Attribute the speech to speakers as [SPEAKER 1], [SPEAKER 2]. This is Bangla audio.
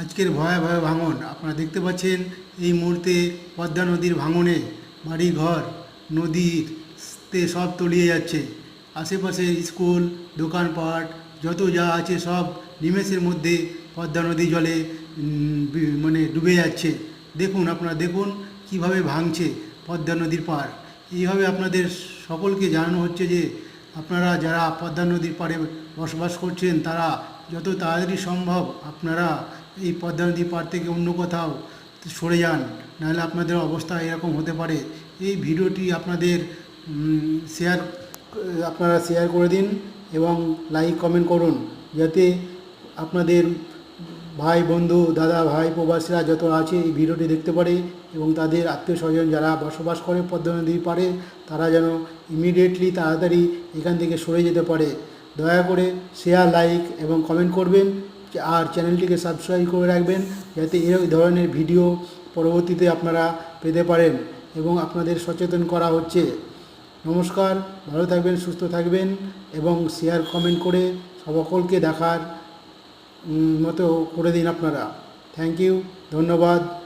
[SPEAKER 1] আজকের ভয়াবহ ভাঙন। আপনারা দেখতে পাচ্ছেন এই মুহূর্তে পদ্মা নদীর ভাঙনে বাড়ি ঘর নদীতে সব তলিয়ে যাচ্ছে। আশেপাশে স্কুল, দোকানপাট, যত যা আছে সব নিমেষের মধ্যে পদ্মা নদী জলে মানে ডুবে যাচ্ছে। দেখুন, আপনারা দেখুন কীভাবে ভাঙছে পদ্মা নদীর পার এইভাবে আপনাদের সকলকে জানানো হচ্ছে যে, আপনারা যারা পদ্মা নদীর পাড়ে বসবাস করছেন, তারা যত তাড়াতাড়ি সম্ভব আপনারা এই পদ্মা নদীর পাড় থেকে অন্য কোথাও সরে যান, নাহলে আপনাদের অবস্থা এরকম হতে পারে। এই ভিডিওটি আপনাদের শেয়ার আপনারা শেয়ার করে দিন এবং লাইক কমেন্ট করুন, যাতে আপনাদের ভাই বন্ধু, দাদা, ভাই, প্রবাসীরা যত আছে এই ভিডিওটি দেখতে পারে এবং তাদের আত্মীয় স্বজন যারা বসবাস করে পদ্মা নদীর পাড়ে, তারা যেন ইমিডিয়েটলি তাড়াতাড়ি এখান থেকে সরে যেতে পারে। দয়া করে শেয়ার লাইক এবং কমেন্ট করবেন। আর চ্যানেলটিকে সাবস্ক্রাইব করে রাখবেন যাতে এই ধরনের ভিডিও পরবর্তীতে আপনারা পেতে পারেন এবং আপনাদের সচেতন করা হচ্ছে। নমস্কার, ভালো থাকবেন, সুস্থ থাকবেন এবং শেয়ার কমেন্ট করে সকলকে দেখার মতো করে দিন আপনারা। থ্যাংক ইউ ধন্যবাদ।